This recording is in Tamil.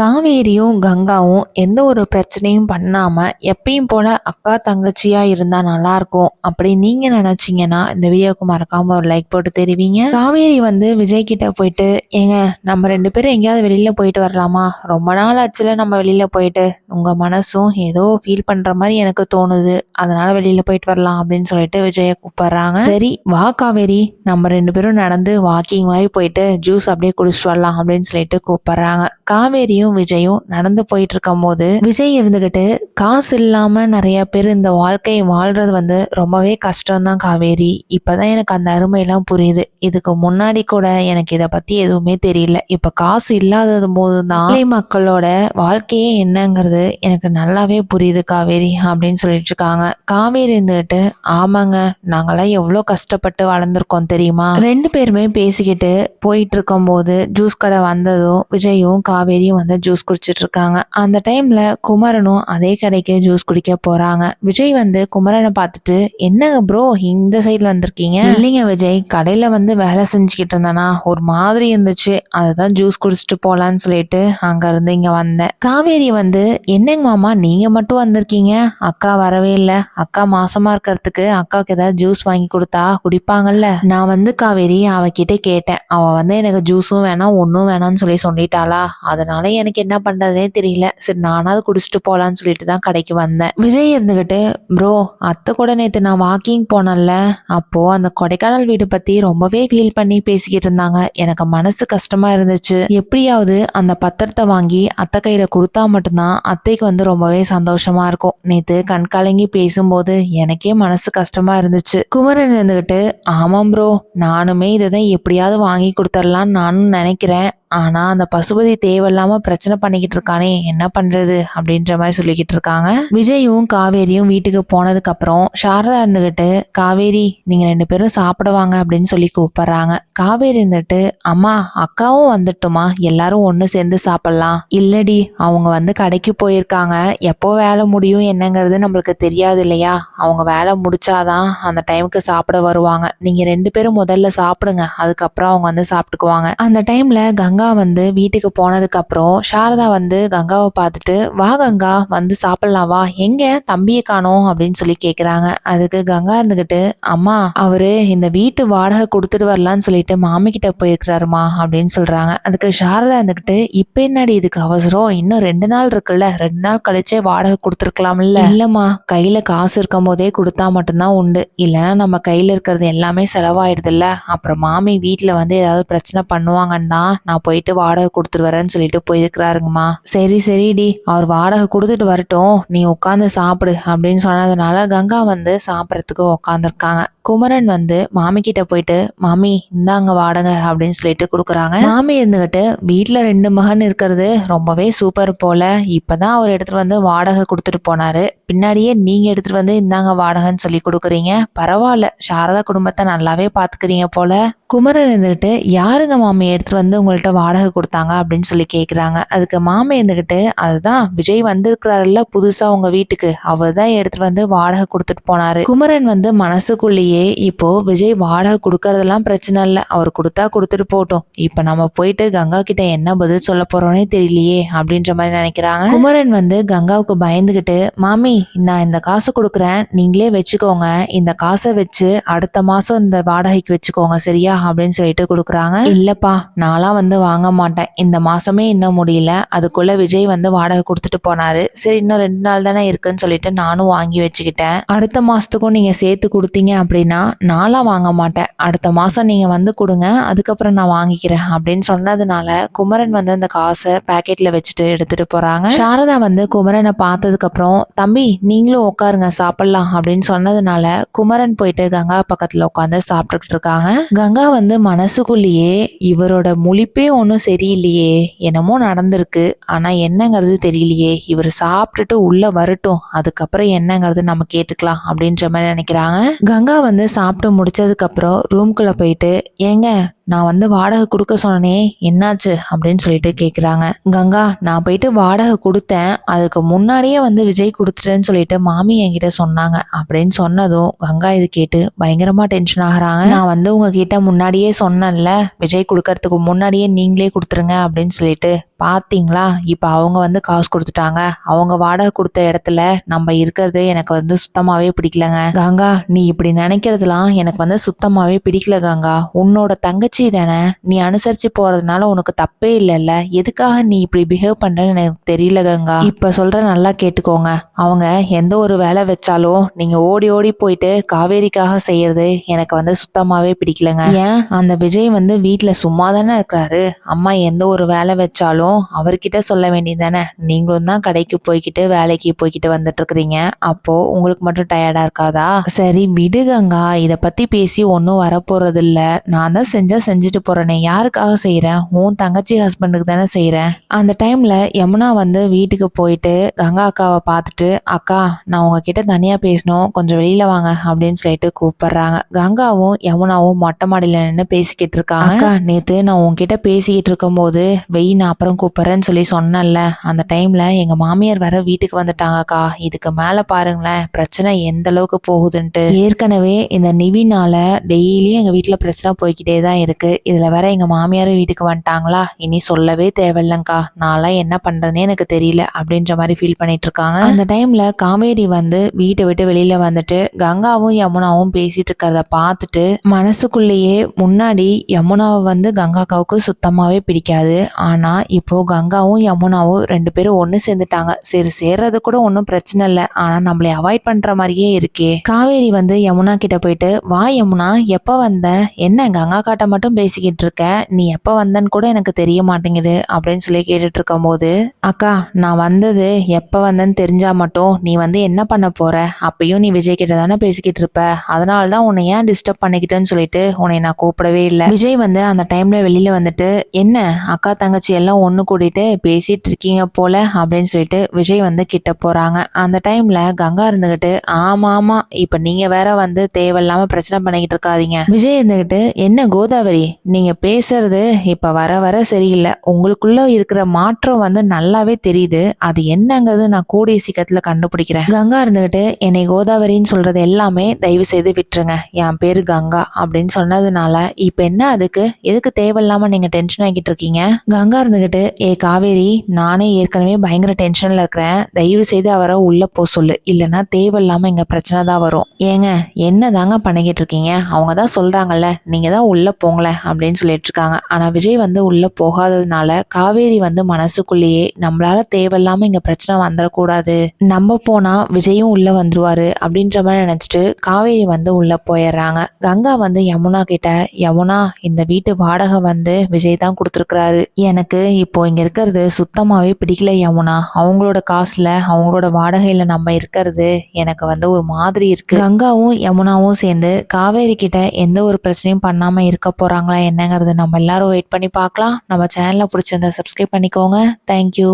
காவேரியும் கங்காவும் எந்த ஒரு பிரச்சனையும் பண்ணாமல் எப்பயும் போல அக்கா தங்கச்சியாக இருந்தால் நல்லாயிருக்கும் அப்படி நீங்கள் நினச்சிங்கன்னா இந்த வீடியோக்கு மறக்காமல் ஒரு லைக் போட்டு தெரிவிங்க. காவேரி வந்து விஜய் கிட்ட போயிட்டு ஏங்க நம்ம ரெண்டு பேரும் எங்கேயாவது வெளியில் போயிட்டு வரலாமா? ரொம்ப நாள் ஆச்சுல நம்ம வெளியில் போயிட்டு. உங்கள் மனசும் ஏதோ ஃபீல் பண்ணுற மாதிரி எனக்கு தோணுது. அதனால் வெளியில் போயிட்டு வரலாம் அப்படின்னு சொல்லிட்டு விஜயை கூப்பிட்றாங்க. சரி வா காவேரி. நம்ம ரெண்டு பேரும் நடந்து வாக்கிங் மாதிரி போயிட்டு ஜூஸ் அப்படியே குடிச்சிட்டு வரலாம் அப்படின்னு சொல்லிட்டு கூப்பிட்றாங்க. காவேரியும் விஜயும் நடந்து போயிட்டு இருக்கும் போது விஜய் இருந்துகிட்டு காசு இல்லாம நிறைய பேர் இந்த வாழ்க்கையை வாழ்றது வந்து ரொம்பவே கஷ்டம்தான் காவேரி. இப்பதான் எனக்கு அந்த அருமையெல்லாம் புரியுது. இதுக்கு முன்னாடி கூட எனக்கு இதை பத்தி எதுவுமே தெரியல. இப்ப காசு இல்லாதது போதுதான். மக்களோட வாழ்க்கையே என்னங்கிறது எனக்கு நல்லாவே புரியுது காவேரி அப்படின்னு சொல்லிட்டு இருக்காங்க. காவேரி இருந்துகிட்டு ஆமாங்க நாங்கெல்லாம் எவ்வளோ கஷ்டப்பட்டு வளர்ந்துருக்கோம் தெரியுமா? ரெண்டு பேருமே பேசிக்கிட்டு போயிட்டு இருக்கும்போது ஜூஸ் கடை வந்ததும் விஜயும் காவேரியும் வந்து ஜூஸ் குடிச்சிட்டு இருக்காங்க அந்த டைம்ல குமரனும் அதே கடைக்கு ஜூஸ் குடிக்க போறாங்க. விஜய் வந்து குமரனை பார்த்துட்டு என்னங்க ப்ரோ இந்த சைடில் வந்திருக்கீங்க? இல்லைங்க விஜய் கடையில் வந்து வேலை செஞ்சுக்கிட்டு இருந்தேனா ஒரு மாதிரி இருந்துச்சு. அதுதான் ஜூஸ் குடிச்சிட்டு போகலான்னு சொல்லிட்டு அங்கேருந்து இங்கே வந்தேன். காவேரி வந்து என்னங்க மாமா நீங்கள் மட்டும் வந்திருக்கீங்க? அக்கா வரவே இல்லை. அக்கா மாசமாக இருக்கிறதுக்கு அக்காவுக்கு ஏதாவது ஜூஸ் வாங்கி கொடுத்தா குடிப்பாங்கல்ல? நான் வந்து காவேரி அவகிட்ட கேட்டேன். அவள் வந்து எனக்கு ஜூஸும் வேணாம் ஒன்றும் வேணாம்னு சொல்லி சொல்லிட்டாளா? அதனால எனக்கு என்ன பண்ணுறதுனே தெரியல. சரி நானாவது குடிச்சிட்டு போகலான்னு சொல்லிட்டு தான் கடைக்கு வந்தேன். விஜய் இருந்துக்கிட்டு ப்ரோ அத்தை கூட நேற்று நான் வாக்கிங் போனேன்ல. அப்போ அந்த கொடைக்கானல் வீடு பத்தி ரொம்பவே ஃபீல் பண்ணி பேசிக்கிட்டு இருந்தாங்க. எனக்கு மனசு கஷ்டமா இருந்துச்சு. எப்படியாவது அந்த பத்திரத்தை வாங்கி அத்தை கையில கொடுத்தா மட்டும்தான் அத்தைக்கு வந்து ரொம்பவே சந்தோஷமா இருக்கும். நேற்று கண்கலங்கி பேசும்போது எனக்கே மனசு கஷ்டமா இருந்துச்சு. குமரன் இருந்துகிட்டு ஆமாம் ப்ரோ நானுமே இதை தான் எப்படியாவது வாங்கி கொடுத்துடலான்னு நானும் நினைக்கிறேன். ஆனா அந்த பசுபதி தேவையில்லாம பிரச்சனை பண்ணிக்கிட்டு இருக்கானே என்ன பண்றது? அப்படின்ற மாதிரி சொல்லிக்கிட்டு இருக்காங்க. விஜயும் காவேரியும் வீட்டுக்கு போனதுக்கு அப்புறம் சாரதா இருந்துகிட்டு காவேரி நீங்க ரெண்டு பேரும் சாப்பிடுவாங்க அப்படின்னு சொல்லி கூப்பிடுறாங்க. காவேரி இருந்துட்டு அம்மா அக்காவும் வந்துட்டுமா? எல்லாரும் ஒன்று சேர்ந்து சாப்பிடலாம். இல்லடி அவங்க வந்து கடைக்கு போயிருக்காங்க. எப்போ வேலை முடியும் என்னங்கிறது நம்மளுக்கு தெரியாது இல்லையா? அவங்க வேலை முடிச்சாதான் அந்த டைமுக்கு சாப்பிட வருவாங்க. நீங்க ரெண்டு பேரும் முதல்ல சாப்பிடுங்க அதுக்கப்புறம் அவங்க வந்து சாப்பிட்டுக்குவாங்க. அந்த டைம்ல கங்கா வந்து வீட்டுக்கு போனதுக்கப்புறம் சாரதா வந்து கங்காவை பார்த்துட்டு வா கங்கா வந்து சாப்பிடலாம் வா. எங்க தம்பியை காணோம் அப்படின்னு சொல்லி கேட்குறாங்க அதுக்கு கங்கா இருந்துக்கிட்டு அம்மா அவரு இந்த வீட்டு வாடகை கொடுத்துட்டு வரலான்னு சொல்லிட்டு மாமி கிட்ட போயிருக்கிறாருமா அப்படின்னு சொல்றாங்க. அதுக்கு சாரதா இருந்துக்கிட்டு இப்போ என்னடி இதுக்கு அவசரம்? இன்னும் ரெண்டு நாள் இருக்குல்ல. ரெண்டு நாள் கழிச்சே வாடகை கொடுத்துருக்கலாம்ல. இல்லம்மா கையில காசு இருக்கும் போதே கொடுத்தா மட்டும்தான் உண்டு. இல்லைன்னா நம்ம கையில இருக்கிறது எல்லாமே செலவாயிடுதுல்ல. அப்புறம் மாமி வீட்டில் வந்து ஏதாவது பிரச்சனை பண்ணுவாங்கன்னு தான் நான் போயிட்டு வாடகை கொடுத்துட்டு வரேன்னு சொல்லிட்டு போயிருக்கிறாருங்கம்மா. சரி சரிடி அவர் வாடகை கொடுத்துட்டு வரட்டும். நீ உட்காந்து சாப்பிடு அப்படின்னு சொன்னதுனால கங்கா வந்து சாப்பிட்றதுக்கு உட்காந்துருக்காங்க குமரன் வந்து மாமி கிட்ட போயிட்டு மாமி இந்தாங்க வாடகை அப்படின்னு சொல்லிட்டு கொடுக்குறாங்க. மாமி இருந்துகிட்டு வீட்டில் ரெண்டு மகன் இருக்கிறது ரொம்பவே சூப்பர் போல. இப்போதான் அவர் எடுத்துட்டு வந்து வாடகை கொடுத்துட்டு போனாரு. பின்னாடியே நீங்க எடுத்துட்டு வந்து இந்தாங்க வாடகைன்னு சொல்லி கொடுக்குறீங்க. பரவாயில்ல சாரதா குடும்பத்தை நல்லாவே பாத்துக்கிறீங்க போல. குமரன் இருந்துகிட்டு யாருங்க மாமி எடுத்துட்டு வந்து உங்கள்ட்ட வாடகை கொடுத்தாங்க? அப்படின்னு சொல்லி கேட்குறாங்க அதுக்கு மாமி இருந்துகிட்டு அதுதான் விஜய் வந்திருக்கிறாருல்ல புதுசா உங்க வீட்டுக்கு. அவர் தான் எடுத்துட்டு வந்து வாடகை கொடுத்துட்டு போனாரு. குமரன் வந்து மனசுக்குள்ளேயே இப்போ விஜய் வாடகை கொடுக்கறதெல்லாம் பிரச்சனை இல்லை. அவர் கொடுத்தா கொடுத்துட்டு போட்டோம் இப்ப நம்ம போயிட்டு கங்கா கிட்ட என்ன பதில் சொல்ல போறோம்னே தெரியலையே அப்படின்ற மாதிரி நினைக்கிறாங்க. குமரன் வந்து கங்காவுக்கு பயந்துகிட்டு மாமி நான் இந்த காசை கொடுக்குறேன். நீங்களே வச்சுக்கோங்க. இந்த காசை வச்சு அடுத்த மாசம் இந்த வாடகைக்கு வச்சுக்கோங்க சரியா? அப்படின்னு சொல்லிட்டு கொடுக்குறாங்க. இல்லப்பா நான்லாம் வந்து வாங்க மாட்டேன். இந்த மாசமே இன்னும் முடியல. அதுக்குள்ள விஜய் வந்து வாடகை கொடுத்துட்டு போனாரு. சரி இன்னும் ரெண்டு நாள் தானே இருக்குன்னு சொல்லிட்டு நானும் வாங்கி வச்சுக்கிட்டேன். அடுத்த மாசத்துக்கும் நீங்க சேர்த்து கொடுத்தீங்க அப்படின்னு நான்லாம் வாங்க மாட்டேன். அடுத்த மாதம் நீங்கள் வந்து கொடுங்க அதுக்கப்புறம் நான் வாங்கிக்கிறேன் அப்படின்னு சொன்னதுனால குமரன் வந்து அந்த காசை பேக்கெட்டில் வச்சுட்டு எடுத்துகிட்டு போகிறாங்க சாரதா வந்து குமரனை பார்த்ததுக்கப்புறம் தம்பி நீங்களும் உட்காருங்க சாப்பிட்லாம் அப்படின்னு சொன்னதுனால குமரன் போயிட்டு கங்கா பக்கத்தில் உட்காந்து சாப்பிட்டுக்கிட்டு இருக்காங்க. கங்கா வந்து மனசுக்குள்ளேயே இவரோட முழிப்பே ஒன்றும் சரியில்லையே என்னமோ நடந்திருக்கு ஆனால் என்னங்கிறது தெரியலையே இவர் சாப்பிட்டுட்டு உள்ளே வரட்டும் அதுக்கப்புறம் என்னங்கிறது நம்ம கேட்டுக்கலாம் அப்படின்ற மாதிரி நினைக்கிறாங்க. கங்கா வந்து வந்து சாப்பிட்டு முடிச்சதுக்கப்புறம் ரூம்குள்ளே போயிட்டு ஏங்க நான் வந்து வாடகை கொடுக்க சொன்னனே என்னாச்சு? அப்படின்னு சொல்லிட்டு கேட்குறாங்க கங்கா நான் போயிட்டு வாடகை கொடுத்தேன். அதுக்கு முன்னாடியே வந்து விஜய் கொடுத்துட்டேன்னு சொல்லிட்டு மாமி என்கிட்ட சொன்னாங்க. அப்படின்னு சொன்னதும் கங்கா இது கேட்டு பயங்கரமாக டென்ஷன் ஆகுறாங்க. நான் வந்து உங்ககிட்ட முன்னாடியே சொன்னேன்ல விஜய் கொடுக்கறதுக்கு முன்னாடியே நீங்களே கொடுத்துருங்க அப்படின்னு சொல்லிட்டு பாத்தீங்களா? இப்போ அவங்க வந்து காசு கொடுத்துட்டாங்க. அவங்க வாடகை கொடுத்த இடத்துல நம்ம இருக்கிறது எனக்கு வந்து சுத்தமாவே பிடிக்கலங்க. கங்கா நீ இப்படி நினைக்கிறதுலாம் எனக்கு வந்து சுத்தமாவே பிடிக்கல கங்கா. உன்னோட தங்கச்சி தானே நீ அனுசரிச்சு போறதுனால உனக்கு தப்பே இல்லைல்ல. எதுக்காக நீ இப்படி பிஹேவ் பண்ணுறேன்னு எனக்கு தெரியல கங்கா. இப்ப சொல்ற நல்லா கேட்டுக்கோங்க. அவங்க எந்த ஒரு வேலை வச்சாலும் நீங்க ஓடி ஓடி போயிட்டு காவேரிக்காக செய்யறது எனக்கு வந்து சுத்தமாவே பிடிக்கலங்க. ஏன்? அந்த விஜய் வந்து வீட்டுல சும்மா தானே இருக்கிறாரு அம்மா எந்த ஒரு வேலை வச்சாலும் அவர்கிட்ட சொல்ல வேண்டியதானே நீங்களும் தான் கடைக்கு போய்கிட்டு வேலைக்கு போய்கிட்டு வந்துட்டு இருக்கிறீங்க அப்போ உங்களுக்கு மட்டும் டயர்டா இருக்காதா? சரி விடுகங்கா இத பத்தி பேசி ஒன்றும் வரப்போறது இல்ல நான் தான் செஞ்சா செஞ்சுட்டு போறேனே. யாருக்காக செய்றேன் உன் தங்கச்சி ஹஸ்பண்டுக்கு தானே செய்றேன் அந்த டைம்ல யமுனா வந்து வீட்டுக்கு போயிட்டு கங்கா அக்காவை பார்த்துட்டு அக்கா நான் உங்ககிட்ட தனியா பேசணும். கொஞ்சம் வெளியில வாங்க அப்படின்னு சொல்லிட்டு கூப்பிடுறாங்க. கங்காவும் யமுனாவும் மொட்டை மாடியில நின்று பேசிக்கிட்டு இருக்காங்க. அக்கா நேத்து நான் உன்கிட்ட பேசிக்கிட்டு இருக்கும்போது வெய் நான் அப்புறம் கூப்பிடுறேன்னு சொல்லி சொன்னேன்ல. அந்த டைம்ல எங்க மாமியார் வர வீட்டுக்கு வந்துட்டாங்கக்கா இதுக்கு மேல பாருங்களேன். பிரச்சனை எந்த அளவுக்கு போகுதுன்ட்டு. ஏற்கனவே இந்த நிவினால டெய்லியும் எங்க வீட்டுல பிரச்சனை போய்கிட்டே தான் இருக்கு. இதுல வேற எங்கள் மாமியாரும் வீட்டுக்கு வந்துட்டாங்களா? இனி சொல்லவே தேவையில்லைங்க்கா நான்லாம் என்ன பண்றதுனே எனக்கு தெரியல அப்படின்ற மாதிரி ஃபீல் பண்ணிட்டு இருக்காங்க. அந்த டைம்ல காவேரி வந்து வீட்டை விட்டு வெளியில வந்துட்டு கங்காவும் யமுனாவும் பேசிட்டு இருக்கிறத பார்த்துட்டு மனசுக்குள்ளேயே முன்னாடி யமுனாவை வந்து கங்காக்காவுக்கு சுத்தமாவே பிடிக்காது. ஆனா இப்போ கங்காவும் யமுனாவும் ரெண்டு பேரும் ஒன்று சேர்ந்துட்டாங்க. சரி சேர்றது கூட ஒன்றும் பிரச்சனை இல்லை. ஆனா நம்மளை அவாய்ட் பண்ற மாதிரியே இருக்கே. காவேரி வந்து யமுனா கிட்ட போயிட்டு வா யமுனா எப்போ வந்த? என்ன? கங்கா காட்ட மட்டும் பேசிக்கிட்டு இருக்க நீ எப்போ வந்தன்னு கூட எனக்கு தெரிய மாட்டேங்குது அப்படின்னு சொல்லி கேட்டுட்டு இருக்கும்போது அக்கா நான் வந்தது எப்போ வந்தேன்னு தெரிஞ்சா மட்டும் நீ வந்து என்ன பண்ண போற? அப்பயும் நீ விஜய் கிட்ட தானே பேசிக்கிட்டு இருப்ப அதனால தான் உன்னை ஏன் டிஸ்டர்ப் பண்ணிக்கிட்டேன்னு சொல்லிட்டு உன்னை நான் கூப்பிடவே இல்லை. விஜய் வந்து அந்த டைம்ல வெளியில வந்துட்டு என்ன அக்கா தங்கச்சி எல்லாம் ஒன்று கூட்டிட்டு பேசிட்டு இருக்கீங்க போல? அப்படின்னு சொல்லிட்டு விஜய் வந்து கிட்ட போறாங்க. அந்த டைம்ல கங்கா இருந்துகிட்டு ஆமா ஆமா இப்ப நீங்க வேற வந்து தேவையில்லாம பிரச்சனை பண்ணிக்கிட்டு இருக்காதீங்க விஜய் இருந்துகிட்டு என்ன கோதாவரி? சரி நீங்க பேசுறது இப்ப வர வர சரியில்லை. உங்களுக்குள்ள இருக்கிற மாற்றம் வந்து நல்லாவே தெரியுது. அது என்னங்கிறது நான் கூடிய சீக்கிரத்துல கண்டுபிடிக்கிறேன். கங்கா இருந்துகிட்டு என்னை கோதாவரின்னு சொல்றது எல்லாமே தயவு செய்து விட்டுருங்க. என் பேரு கங்கா அப்படின்னு சொன்னதுனால இப்ப என்ன அதுக்கு? எதுக்கு தேவையில்லாம நீங்க டென்ஷன் ஆகிட்டு இருக்கீங்க? கங்கா இருந்துகிட்டு ஏ காவேரி நானே ஏற்கனவே பயங்கர டென்ஷன்ல இருக்கிறேன். தயவு செய்து அவரை உள்ள போ சொல்லு. இல்லைன்னா தேவையில்லாம இங்க பிரச்சனை தான் வரும். ஏங்க என்ன தாங்க பண்ணிக்கிட்டு இருக்கீங்க? அவங்க தான் சொல்றாங்கல்ல நீங்க தான் உள்ள போங்களேன். அப்படின்னு சொல்லிட்டு இருக்காங்க ஆனா விஜய் வந்து உள்ள போகாததுனால காவேரி வந்து மனசுக்குள்ளேயே நம்மளால தேவையில்லாம இங்க பிரச்சனை வந்துடக்கூடாது நம்ம போனா விஜயும் உள்ள வந்துருவாரு அப்படின்ற மாதிரி நினைச்சிட்டு காவேரி வந்து உள்ள போயிடுறாங்க. கங்கா வந்து யமுனா கிட்ட யமுனா இந்த வீட்டு வாடகை வந்து விஜய் தான் கொடுத்துருக்குறாரு. எனக்கு இப்போ இங்க இருக்கிறது சுத்தமாவே பிடிக்கல யமுனா. அவங்களோட காசுல அவங்களோட வாடகையில நம்ம இருக்கிறது எனக்கு வந்து ஒரு மாதிரி இருக்கு. கங்காவும் யமுனாவும் சேர்ந்து காவேரி கிட்ட எந்த ஒரு பிரச்சனையும் பண்ணாம இருக்க போறாங்களா என்னங்கிறது நம்ம எல்லாரும் வெயிட் பண்ணி பார்க்கலாம். நம்ம சேனலை பிடிச்சிருந்தா சப்ஸ்கிரைப் பண்ணிக்கோங்க. தேங்க்யூ